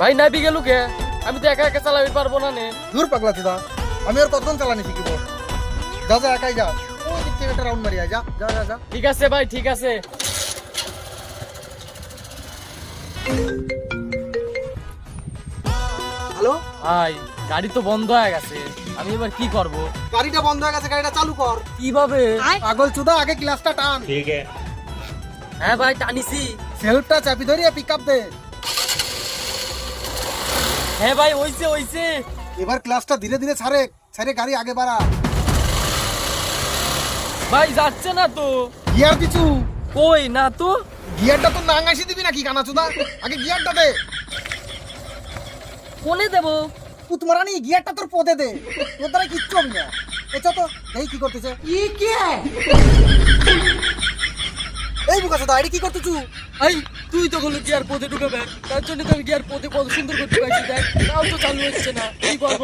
ভাই নাবি গেলু কে? আমি তো একা একা চালাবি পারব না নে। দূর পাগলা চুদা আমি আর কতক্ষণ চালানি শিখিব? যা যা একাই যা। ওই দিক থেকে একটা রাউন্ড মারি আয়, যা যা যা যা। ঠিক আছে ভাই ঠিক আছে। হ্যালো? ভাই গাড়ি তো বন্ধ হয়ে গেছে। আমি এবার কি করব? গাড়িটা বন্ধ হয়ে গেছে গাড়িটা চালু কর। কীভাবে? পাগল চুদা আগে গ্লাসটা টান। হ্যাঁ ভাই টানিছি। সেলফটা চাপি ধরিয়ে পিক আপ দে। হ্যাঁ ভাই ওইছে ওইছে। এবার ক্লাসটা ধীরে ধীরে ছাড়ে ছাড়ে গাড়ি আগে বাড়া। ভাই যাচ্ছে না তো। গিয়ার পিছু। কই না তো? গিয়ারটা তো নাঙ্গাসি দিবি নাকি কানা চুদা আগে গিয়ারটা দে। কোনে দেব? পুতমারানি গিয়ারটা তোর পদে দে। তোর দ্বারা কিচ্ছু হবে না। এসো তো। এই কি করতেছে? এই চুদা এটি কি করতেছু? এই তুই তো হলো গিয়ার পথে ঢুকাবে। তার জন্য তো আমি গিয়ার পথে কত সুন্দর করতে পারছি দেখ। তাও তো চালু হচ্ছে না। কি করব?